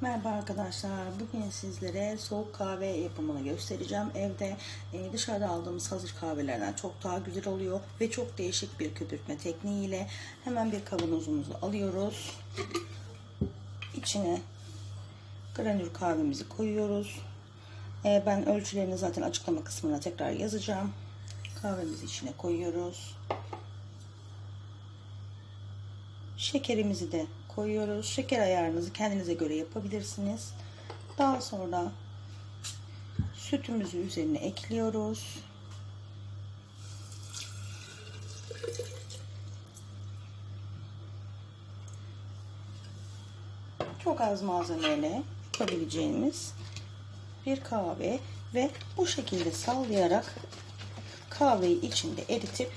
Merhaba arkadaşlar. Bugün sizlere soğuk kahve yapımını göstereceğim. Evde e, dışarıda aldığımız hazır kahvelerden çok daha güzel oluyor ve çok değişik bir köpürtme tekniğiyle hemen bir kavanozumuzu alıyoruz. İçine granül kahvemizi koyuyoruz. E, ben ölçülerini zaten açıklama kısmına tekrar yazacağım. Kahvemizi içine koyuyoruz. Şekerimizi de koyuyoruz. Şeker ayarınızı kendinize göre yapabilirsiniz. Daha sonra sütümüzü üzerine ekliyoruz. Çok az malzemeyle yapabileceğimiz bir kahve ve bu şekilde sallayarak kahveyi içinde eritip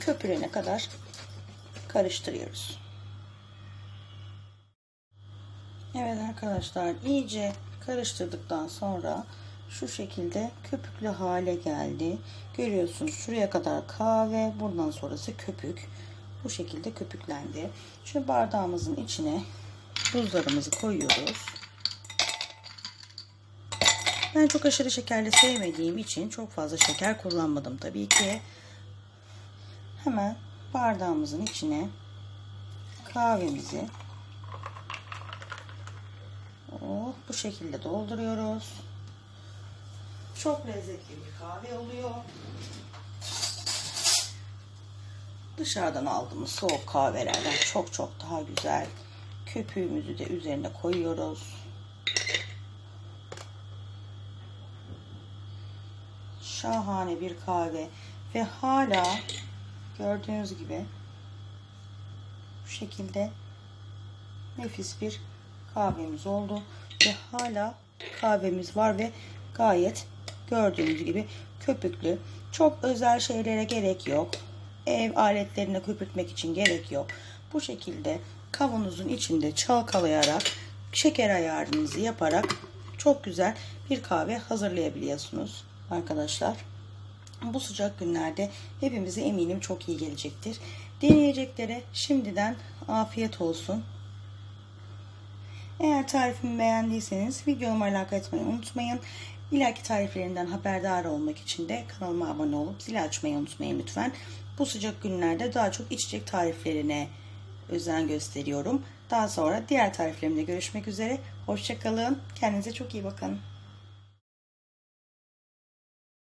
köpürene kadar karıştırıyoruz. Evet arkadaşlar iyice karıştırdıktan sonra şu şekilde köpüklü hale geldi. Görüyorsunuz şuraya kadar kahve buradan sonrası köpük. Bu şekilde köpüklendi. Şimdi bardağımızın içine buzlarımızı koyuyoruz. Ben çok aşırı şekerli sevmediğim için çok fazla şeker kullanmadım tabii ki. Hemen bardağımızın içine kahvemizi oh, bu şekilde dolduruyoruz. Çok lezzetli bir kahve oluyor. Dışarıdan aldığımız soğuk kahvelerden çok çok daha güzel. Köpüğümüzü de üzerine koyuyoruz. Şahane bir kahve ve hala gördüğünüz gibi bu şekilde nefis bir kahvemiz oldu ve hala kahvemiz var ve gayet gördüğünüz gibi köpüklü çok özel şeylere gerek yok ev aletlerine köpürtmek için gerek yok bu şekilde kavanozun içinde çalkalayarak şeker ayarınızı yaparak çok güzel bir kahve hazırlayabiliyorsunuz arkadaşlar bu sıcak günlerde hepimize eminim çok iyi gelecektir. Deneyeceklere şimdiden afiyet olsun. Eğer tarifimi beğendiyseniz videoma like etmeyi unutmayın. İleriki tariflerinden haberdar olmak için de kanalıma abone olup zil açmayı unutmayın lütfen. Bu sıcak günlerde daha çok içecek tariflerine özen gösteriyorum. Daha sonra diğer tariflerimde görüşmek üzere. Hoşçakalın. Kendinize çok iyi bakın.